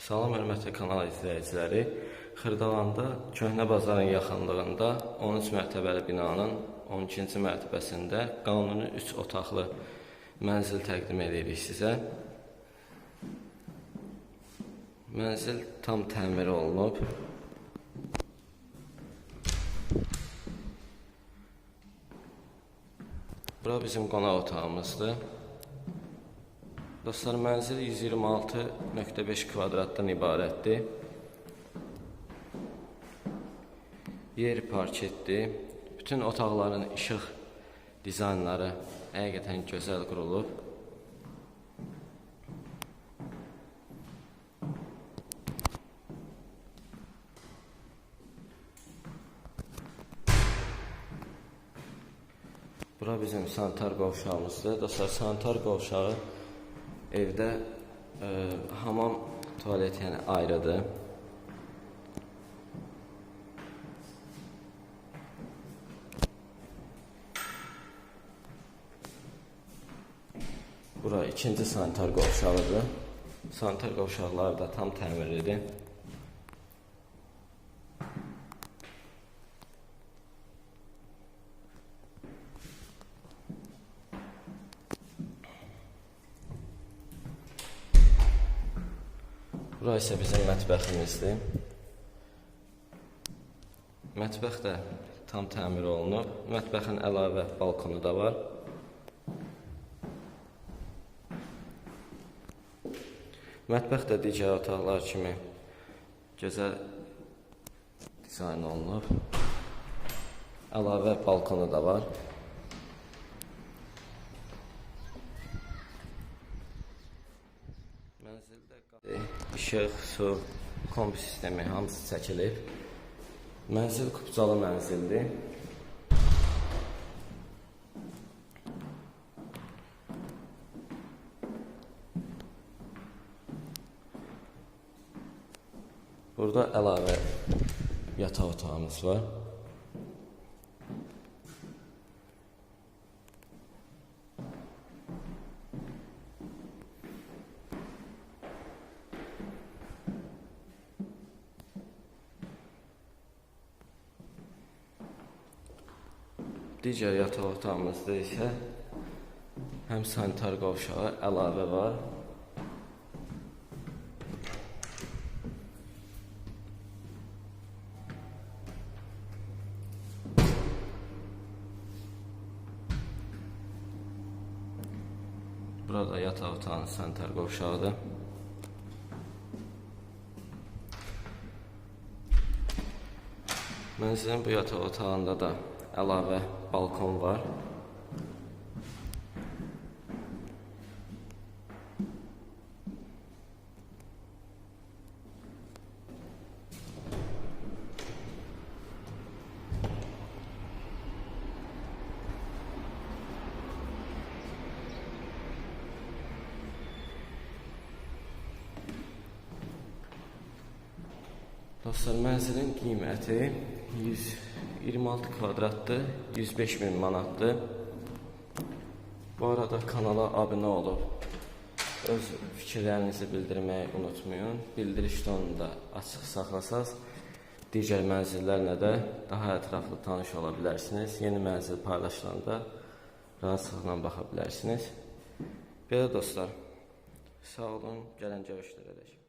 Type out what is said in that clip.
Salam hörmətli kanal izləyiciləri. Xırdalanda Köhnə bazarın yaxınlığında 13 mərtəbəli binanın 12-ci mərtəbəsində qanuni 3 otaqlı mənzil təqdim edirik sizə. Mənzil tam təmir olunub. Bura bizim qonaq otağımızdır. Dostlar, mənzil 126.5 kvadratdan ibarətdir. Yer parketdir. Bütün otaqların işıq dizaynları həqiqətən gözəl qurulub. Bura bizim sanitar qovşağımızdır. Dostlar, sanitar qovşağı evdə e, hamam tualet yəni ayrıdır. Bura ikinci sanitar qovşağıdır. Sanitar qovşaqları da tam təmirlidir. Bura isə bizim mətbəximizdir. Mətbəx də tam təmir olunub. Mətbəxin əlavə balkonu da var. Mətbəx də digər otaqlar kimi gözəl dizayn olunub. Əlavə balkonu da var. İşıq, su, kombi sistemi hamısı çəkilib. Mənzil kupcalı mənzildir. Burada əlavə yataq otağımız var. Digər yataq otağımızda isə həm sanitar qovşağı əlavə var. Burada yataq otağının sanitar qovşağıdır. Mənzilin bu yataq otağında da əlavə balkon var. Dostlar, mənzilin qiyməti 126 kvadratdır, 105 min manatdır. Bu arada kanala abunə olub öz fikirlərinizi bildirməyi unutmayın. Bildiriş tonunu da açıq saxlasaz, digər mənzillərlə də daha ətraflı tanış ola bilərsiniz. Yeni mənzil paylaşılanda rahatlıqla baxa bilərsiniz. Belə dostlar, sağ olun, gələn görüşlərə dək.